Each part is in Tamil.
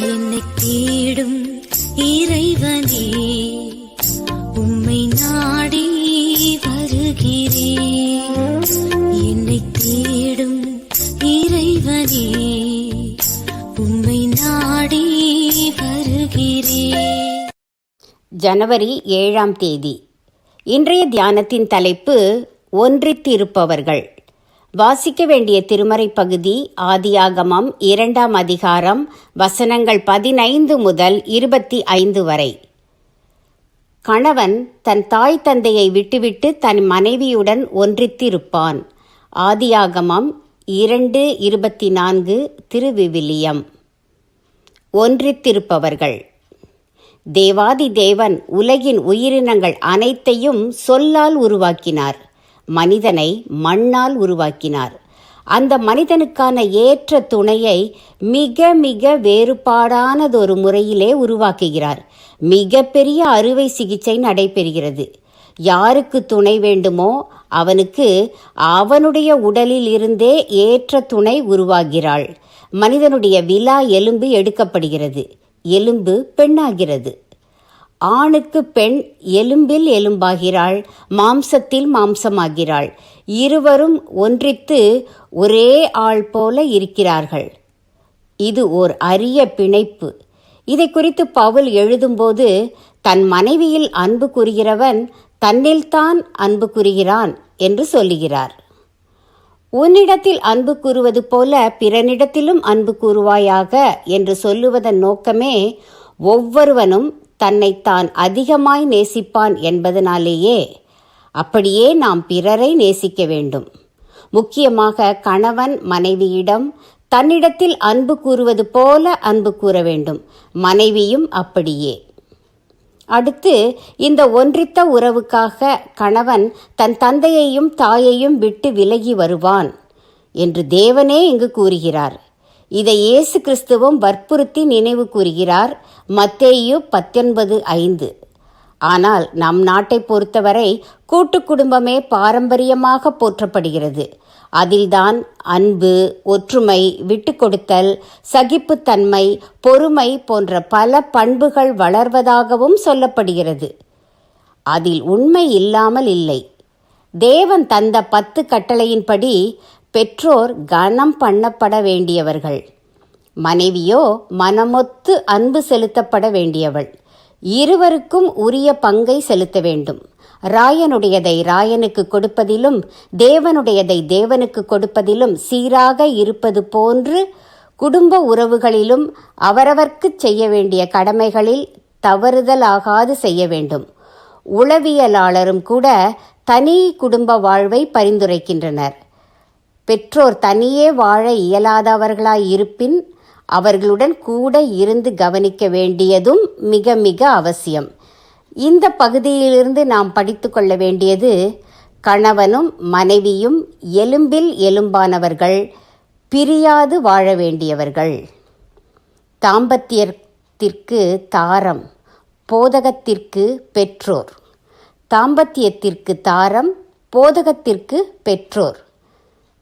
என்னை தேடும் இறைவனே உம்மை நாடி வருகிறேன் என்னை தேடும் இறைவனே உம்மை நாடி வருகிறேன் ஜனவரி ஏழாம் தேதி. இன்றைய தியானத்தின் தலைப்பு ஒன்றித்திருப்பவர்கள். வாசிக்க வேண்டிய திருமறை பகுதி ஆதியாகமம் இரண்டாம் அதிகாரம் வசனங்கள் பதினைந்து முதல் இருபத்தி ஐந்து வரை. கணவன் தன் தாய் தந்தையை விட்டுவிட்டு தன் மனைவியுடன் ஒன்றித்திருப்பான். ஆதியாகமம் இரண்டு இருபத்தி நான்கு திருவிவிலியம். ஒன்றித்திருப்பவர்கள். தேவாதி தேவன் உலகின் உயிரினங்கள் அனைத்தையும் சொல்லால் உருவாக்கினார். மனிதனை மண்ணால் உருவாக்கினார். அந்த மனிதனுக்கான ஏற்ற துணையை மிக மிக வேறுபாடானதொரு முறையிலே உருவாக்குகிறார். மிக பெரிய அறுவை சிகிச்சை நடைபெறுகிறது. யாருக்கு துணை வேண்டுமோ அவனுக்கு அவனுடைய உடலில் இருந்தே ஏற்ற துணை உருவாகிறாள். மனிதனுடைய விலா எலும்பு எடுக்கப்படுகிறது. எலும்பு பெண்ணாகிறது. ஆணுக்கு பெண் எலும்பில் எலும்பாகிறாள் மாம்சத்தில் மாம்சமாகிறாள். இருவரும் ஒன்றித்து ஒரே ஆள் போல இருக்கிறார்கள். இது ஓர் அரிய பிணைப்பு. இதை குறித்து பவுல் எழுதும்போது தன் மனைவியில் அன்பு கூறுகிறவன் தன்னில்தான் அன்பு கூறுகிறான் என்று சொல்லுகிறார். உன்னிடத்தில் அன்பு கூறுவது போல பிறனிடத்திலும் அன்பு கூறுவாயாக என்று சொல்லுவதன் நோக்கமே ஒவ்வொருவனும் தன்னைத்தான் அதிகமாய் நேசிப்பான் என்பதனாலேயே அப்படியே நாம் பிறரை நேசிக்க வேண்டும். முக்கியமாக கணவன் மனைவியிடம் தன்னிடத்தில் அன்பு கூறுவது போல அன்பு கூற வேண்டும். மனைவியும் அப்படியே. அடுத்து இந்த ஒன்றித்த உறவுக்காக கணவன் தன் தந்தையையும் தாயையும் விட்டு விலகி வருவான் என்று தேவனே இங்கு கூறுகிறார். இதை இயேசு கிறிஸ்துவும் வற்புறுத்தி நினைவு கூறுகிறார். மத்தேயு பத்தொன்பது ஐந்து. ஆனால் நம் நாட்டை பொறுத்தவரை கூட்டு குடும்பமே பாரம்பரியமாக போற்றப்படுகிறது. அதில்தான் அன்பு ஒற்றுமை விட்டு கொடுத்தல் சகிப்புத்தன்மை பொறுமை போன்ற பல பண்புகள் வளர்வதாகவும் சொல்லப்படுகிறது. அதில் உண்மை இல்லாமல் இல்லை. தேவன் தந்த பத்து கட்டளையின்படி பெற்றோர் கனம் பண்ணப்பட வேண்டியவர்கள். மனைவியோ மனமொத்து அன்பு செலுத்தப்பட வேண்டியவள். இருவருக்கும் உரிய பங்கை செலுத்த வேண்டும். ராயனுடையதை ராயனுக்கு கொடுப்பதிலும் தேவனுடையதை தேவனுக்கு கொடுப்பதிலும் சீராக இருப்பது போன்று குடும்ப உறவுகளிலும் அவரவர்க்கு செய்ய வேண்டிய கடமைகளில் தவறுதலாகாது செய்ய வேண்டும். உளவியலாளரும் கூட தனி குடும்ப வாழ்வை பரிந்துரைக்கின்றனர். பெற்றோர் தனியே வாழ இயலாதவர்களாய் இருப்பின் அவர்களுடன் கூட இருந்து கவனிக்க வேண்டியதும் மிக மிக அவசியம். இந்த பகுதியிலிருந்து நாம் படித்து கொள்ள வேண்டியது கணவனும் மனைவியும் எலும்பில் எலும்பானவர்கள் பிரியாது வாழ வேண்டியவர்கள். தாம்பத்தியத்திற்கு தாரம் போதகத்திற்கு பெற்றோர். தாம்பத்தியத்திற்கு தாரம் போதகத்திற்கு பெற்றோர்.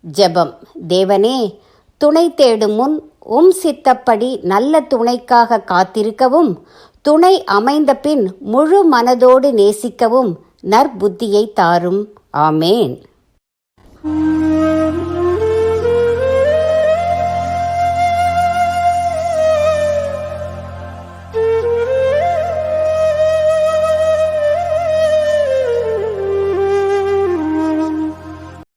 ஜெபம். தேவனே துணை தேடும் முன் உம் சித்தப்படி நல்ல துணைக்காக காத்திருக்கவும் துணை அமைந்த பின் முழு மனதோடு நேசிக்கவும் நற்புத்தியை தாரும். ஆமேன்.